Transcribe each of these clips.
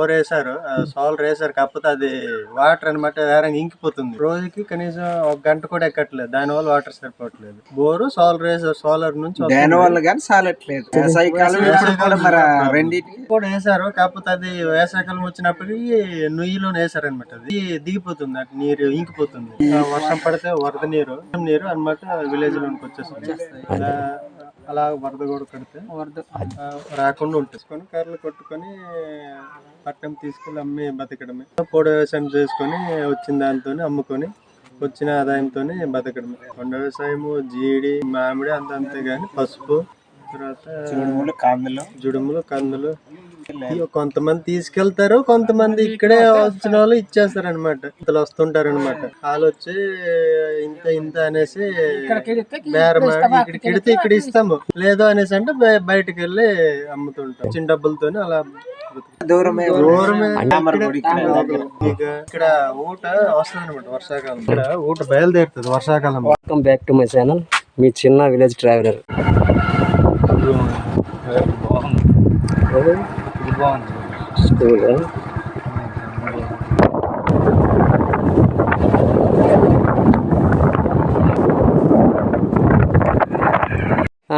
Bore వేసారు solar వేసారు కాకపోతే అది వాటర్ అనమాట వేరంగా ఇంకిపోతుంది. రోజుకి కనీసం ఒక గంట కూడా ఎక్కట్లేదు దాని వల్ల వాటర్ సరిపోవట్లేదు. బోరు సోలర్ వేసారు సోలర్ నుంచి. దాని వల్ల కానీ సాలట్లేదు. కూడా వేసారు కాకపోతే అది వేసవికాలం వచ్చినప్పటికీ నుయ్యిలో వేసారు అనమాట అది దిగిపోతుంది అటు నీరు ఇంకిపోతుంది. వర్షం పడితే వరద నీరు నీరు అనమాట విలేజ్ లోనికి వచ్చేస్తుంది అలా వరద కూడా కడితే ఆ, రాకుండా ఉంటుంది. కర్రలు కొట్టుకొని పట్టణం తీసుకెళ్ళి అమ్మి బతకడమే. పొడి వ్యవసాయం చేసుకొని వచ్చిన దాంతో అమ్ముకొని వచ్చిన ఆదాయంతో బతకడమే. కొండ వ్యవసాయము జీడి మామిడి అంత అంతే గాని పసుపు తర్వాత చూడుములు కందులు. జుడుములు కందులు కొంతమంది తీసుకెళ్తారు కొంతమంది ఇక్కడే వచ్చిన వాళ్ళు ఇచ్చేస్తారు అనమాట ఇంతలో వస్తుంటారు అనమాట వాళ్ళు వచ్చి ఇంత ఇంత అనేసి బేరం ఇక్కడికి కిడితే ఇక్కడ ఇస్తాము లేదు అనేసి అంటే బయ- బయటికి వెళ్ళి అమ్ముతుంటాం. చిన్న డబ్బులతోనే అలా ఇక్కడే ఊట వస్తుంది అనమాట వర్షాకాలం. ఇక్కడ ఊట బయలుదేరుతుంది వర్షాకాలం. Welcome back to my channel మీ చిన్న విలేజ్ ట్రావెలర్ స్కూల్.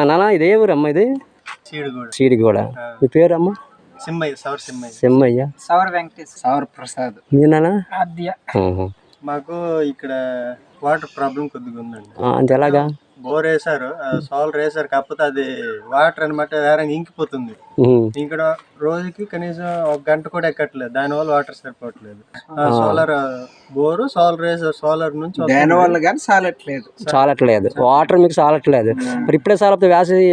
నానా ఇదే ఊరు అమ్మ ఇది? చీడుగూడ. చీడిగూడ. మీ పేరు అమ్మ సిమ్మయ్య సవర్ సిమ్మయ్య సెమ్మయ్య సౌర వెంకటేష్. సౌర ప్రసాద్. మాకు ఇక్కడ వాటర్ ప్రాబ్లం కొద్దిగా ఉందండి. ఆ, అంటే ఎలాగా బోర్ వేసారు సోలర్ వేసారు కాకపోతే అది వాటర్ అనమాట వేరంగా ఇంకిపోతుంది. ఇక్కడ రోజుకి కనీసం ఒక గంట కూడా ఎక్కట్లేదు. దాని వల్ల వాటర్ సరిపోవట్లేదు. సోలార్ బోరు సోలర్ వేసారు సోలార్ నుంచి. దాని వల్ల కానీ సాలట్లేదు. చాలట్లేదు వాటర్ మీకు చాలట్లేదు మరి ఇప్పుడే చాలకపోతే వేసవి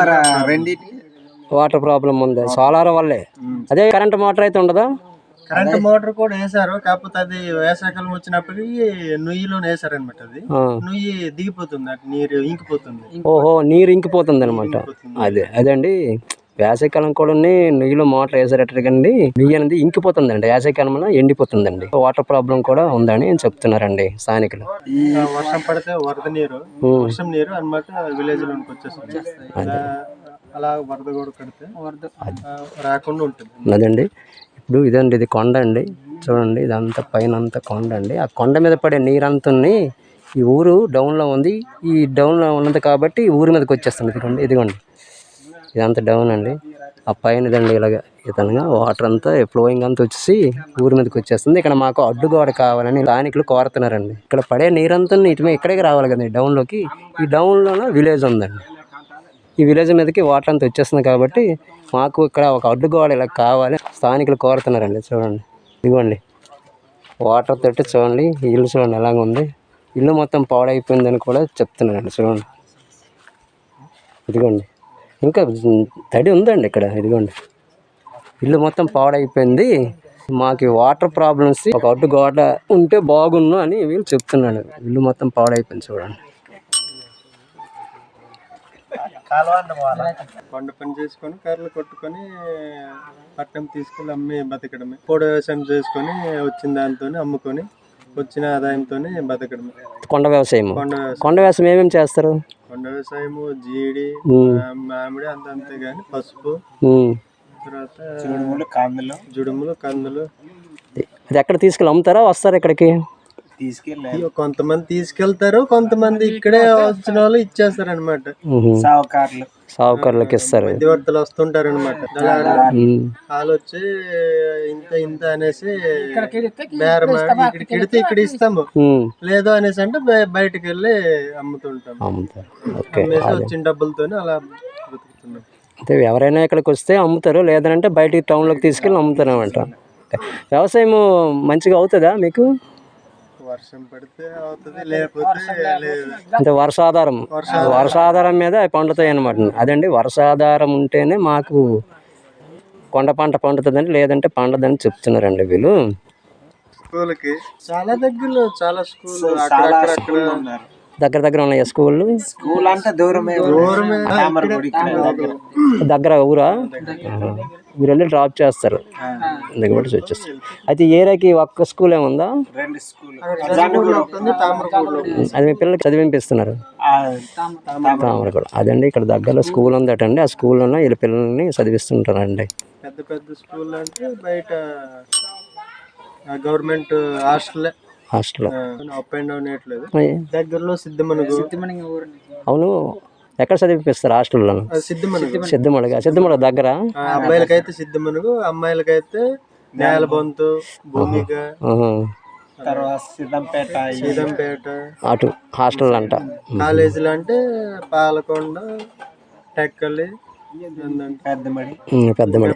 మరి ఆ రెండింటికి వాటర్ ప్రాబ్లం ఉంది. సోలార్ వల్లే. అదే కరెంట్ మోటార్ అయితే ఉండదా? కరెంట్ మోటార్ కూడా వేసారు కాకపోతే అది వేసవికాలం వచ్చినప్పటికీ నుయ్యిలో వేసారు అనమాట అది. నుయ్యి దిగిపోతుంది అటు నీరు ఇంకిపోతుంది. ఓహో నీరు ఇంకిపోతుంది అనమాట అదే అదండి. వేసవికాలం కూడా నీళ్ళు మోటార్ వేసేటట్టుకండి బియ్యం అనేది ఇంకిపోతుందండి. వేసవికాలంలో ఎండిపోతుందండి. వాటర్ ప్రాబ్లం కూడా ఉందని చెప్తున్నారండి స్థానికులు. వర్షం పడితే వరద నీరు. వర్షం నీరు అనమాట విలేజ్ లోనికి వచ్చేస్తుంది అలా అలా వరద కూడా కడితే ఆ, రాకుండా ఉంటుంది. అదండి. ఇప్పుడు ఇదండి ఇది కొండ అండి. చూడండి ఇదంతా పైన అంతా కొండ అండి. ఆ కొండ మీద పడే నీరంతా ఈ ఊరు డౌన్లో ఉంది. ఈ డౌన్లో ఉన్నది కాబట్టి ఊరి మీదకి వచ్చేస్తుంది. ఇదిగోండి ఇదిగోండి. ఇదంతా డౌన్ అండి. ఆ పైన ఇదండి ఇలాగ ఇతనుగా వాటర్ అంతా ఫ్లోయింగ్ అంతా వచ్చేసి ఊరి మీదకి వచ్చేస్తుంది. ఇక్కడ మాకు అడ్డుగోడ కావాలని స్థానికులు కోరుతున్నారండి. ఇక్కడ పడే నీరంతా ఇటు ఇక్కడికి రావాలి కదండి డౌన్లోకి. ఈ డౌన్లోనే విలేజ్ ఉందండి. ఈ విలేజ్ మీదకి వాటర్ అంతా వచ్చేస్తుంది కాబట్టి మాకు ఇక్కడ ఒక అడ్డుగోడ ఇలా కావాలి. స్థానికులు కోరుతున్నారండి చూడండి. ఇదిగోండి. వాటర్ తోటి చూడండి ఇల్లు చూడండి ఎలాగ ఉంది. ఇల్లు మొత్తం పాడైపోయిందని కూడా చెప్తున్నారండి చూడండి. ఇదిగోండి. ఇంకా తడి ఉందండి ఇక్కడ ఇదిగోండి. ఇల్లు మొత్తం పాడైపోయింది. మాకు వాటర్ ప్రాబ్లమ్స్ ఒక అడ్డు గోడ ఉంటే బాగున్ను అని వీళ్ళు చెప్తున్నాడు ఇల్లు మొత్తం పాడైపోయింది చూడండి. కొండ పని చేసుకొని కర్రలు కొట్టుకొని పట్టణం తీసుకెళ్ళి అమ్మి బతకడమే. పొడి వ్యవసాయం చేసుకొని వచ్చిన దాంతో అమ్ముకొని వచ్చిన ఆదాయంతో బతకడమే. కొండ వ్యవసాయం కొండ వ్యవసాయం. కొండ వ్యవసాయం ఏమేమి చేస్తారు? కొండ వ్యవసాయము జీడి మామిడి అంత అంతే గాని పసుపు. తర్వాత చూడుములు కందులు. జుడుములు కందులు. అది ఎక్కడ తీసుకెళ్ళి అమ్ముతారా? వస్తారా ఇక్కడికి? తీసుకెళ్ళి ఇవి కొంతమంది తీసుకెళ్తారు కొంతమంది ఇక్కడే వచ్చిన వాళ్ళు ఇచ్చేస్తారు అనమాట. సావుకారులు. సావుకారులకు ఇస్తారు. మధ్యవర్తులు వస్తుంటారు అనమాట. వాళ్ళు వచ్చి ఇంత ఇంత అనేసి ఇక్కడికి కిడితే ఇక్కడ ఇస్తాము. లేదు అనేసి అంటే బయ- బయటికి వెళ్ళి అమ్ముతుంటాం. అమ్ముతారు. ఓకే అమ్మేసి వచ్చిన డబ్బులతోనే అలా బతుకుతున్నాం అంటే ఎవరైనా ఇక్కడికి వస్తే అమ్ముతారు లేదంటే బయటికి టౌన్లోకి తీసుకెళ్ళి అమ్ముతారు అనమాట వ్యవసాయం మంచిగా అవుతుందా మీకు? వర్షం పడితే అవుతుంది లేకపోతే లేదు. అంటే వర్షాధారం వర్షాధారం. మీద అవి పండుతాయి అనమాట అదండి వర్షాధారం ఉంటేనే మాకు కొండ పంట పండుతుందని లేదంటే పండదని చెప్తున్నారండి వీళ్ళు. స్కూల్కి చాలా దగ్గరలో చాలా స్కూల్ చాలా అక్కడ స్కూల్ ఉన్నారు. దగ్గర దగ్గర ఉన్నాయి స్కూళ్ళు? స్కూల్ అంటే దూరమే. దగ్గర. ఊరా? మీరు వెళ్ళి డ్రాప్ చేస్తారు. దగ్గర పట్టి వచ్చేస్తారు. అయితే ఈ ఏరియాకి ఒక్క స్కూల్ ఏముందా? రెండు స్కూల్. ఉంటుంది తామరపూడిలో అది మీ పిల్లలకి చదివింపిస్తున్నారు. తామరగూడ అదండి ఇక్కడ దగ్గరలో స్కూల్ ఉందటండి. ఆ స్కూల్లోనే వీళ్ళ పిల్లల్ని చదివిస్తుంటారండి. పెద్ద పెద్ద స్కూల్ అంటే బయట government hostel. Hostel up and down దగ్గరలో సిద్ధమనుగు అవును. ఎక్కడ చదివిపిస్తారు హాస్టల్లో సిద్ధమడుగా సిద్ధమడుగ దగ్గర? అబ్బాయిలకైతే సిద్ధమనుగు అమ్మాయిలకైతే నేలబొంతు భూమిక. తర్వాత సీతంపేట అటు హాస్టల్ అంట. కాలేజీలు అంటే పాలకొండ టెక్కలి పెద్దమడి.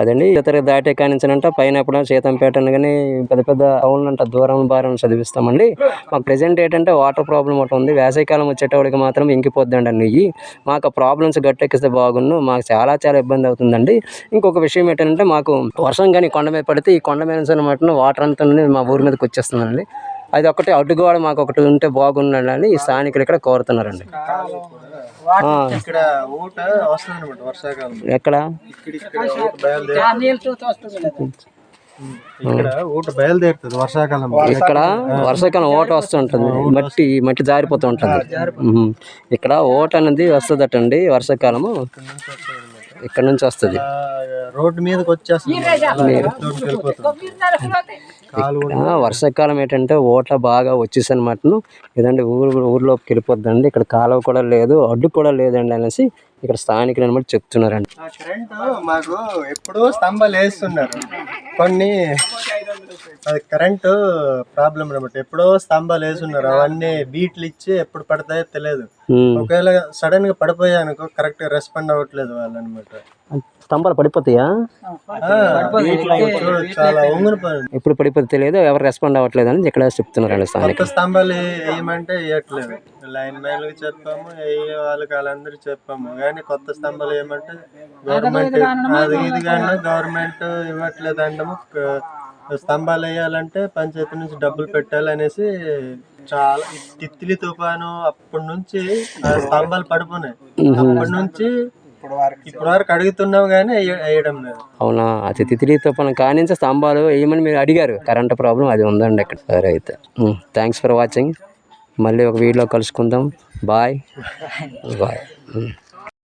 అదండి ఇతర దాటే కానించనంట పైన ఎప్పుడు సీతంపేట కానీ పెద్ద పెద్ద అంట దూరం భారం చదివిస్తామండి. మాకు ప్రెజెంట్ ఏంటంటే వాటర్ ప్రాబ్లం ఒకటి ఉంది. వేసవికాలం వచ్చేటప్పటికి మాత్రం ఇంకిపోద్దండి నెయ్యి మాకు ఆ ప్రాబ్లమ్స్ గట్టెక్కిస్తే బాగుండు మాకు చాలా చాలా ఇబ్బంది అవుతుందండి. ఇంకొక విషయం ఏంటంటే మాకు వర్షం కానీ కొండ మీద పడితే ఈ కొండ మీద అనమాట వాటర్ అంతా మా ఊరి మీదకి వచ్చేస్తుందండి. అది ఒకటి అడ్డుగోడ మాకు ఒకటి ఉంటే బాగుండాలని ఈ స్థానికులు ఇక్కడ కోరుతున్నారండి. ఎక్కడ? ఇక్కడ వర్షాకాలం ఇక్కడ వర్షాకాలం. ఓట వస్తుంటుంది. మట్టి మట్టి జారిపోతూ ఉంటుంది. ఇక్కడ ఓట అనేది వస్తుందటండి వర్షాకాలము. ఇక్కడ నుంచి వస్తుంది. రోడ్డు మీదకి వచ్చేస్తుంది. వర్షాకాలం ఏంటంటే ఓట బాగా వచ్చేసి అనమాట లేదంటే ఊరు ఊర్లోకి వెళ్ళిపోద్దండి. ఇక్కడ కాలువ కూడా లేదు అడ్డు కూడా లేదండి అనేసి ఇక్కడ స్థానికులు అనమాట చెప్తున్నారండి. ఆ కరెంటు మాకు ఎప్పుడూ స్తంభాలు వేస్తున్నారు. కొన్ని అది కరెంటు ప్రాబ్లం అనమాట ఎప్పుడో స్తంభాలు వేస్తున్నారు అవన్నీ బీట్లు ఇచ్చి ఎప్పుడు పడతాయో తెలియదు. ఉమ్. ఒకవేళ సడన్గా పడిపోయానుకో కరెక్ట్గా రెస్పాండ్ అవ్వట్లేదు వాళ్ళు అనమాట స్తంభాలు పడిపోతాయా? చాలా ఎప్పుడు పడిపోతే తెలియదు ఎవరు రెస్పాండ్ అవ్వట్లేదు అని ఇక్కడ చెప్తున్నారండి స్థానికులు. కొత్త స్తంభాలు వేయమంటే వేయట్లేదు. లైన్ మ్యాన్లకు చెప్పాము వేయ వాళ్ళకి వాళ్ళందరూ చెప్పాము. కానీ కొత్త స్తంభాలు వేయమంటే గవర్నమెంట్ అది ఇది కానీ గవర్నమెంట్ ఇవ్వట్లేదు అంటాము. స్తంభాలు వేయాలంటే పంచాయతీ నుంచి డబ్బులు పెట్టాలి అనేసి చాలా ఈ తిత్లీ తుఫాను అప్పటి నుంచి ఆ స్తంభాలు పడిపోయినాయి. అప్పటి నుంచి ఇప్పుడు వారికి అడుగుతున్నాం కానీ వేయ- వేయడం లేదు. అవునా? అది తితిలితో పని కానించి స్తంభాలు వేయమని మీరు అడిగారు. కరెంట్ ప్రాబ్లం అది ఉందండి ఇక్కడ. సరే అయితే. థ్యాంక్స్ ఫర్ వాచింగ్ మళ్ళీ ఒక వీడియోలో కలుసుకుందాం. Bye bye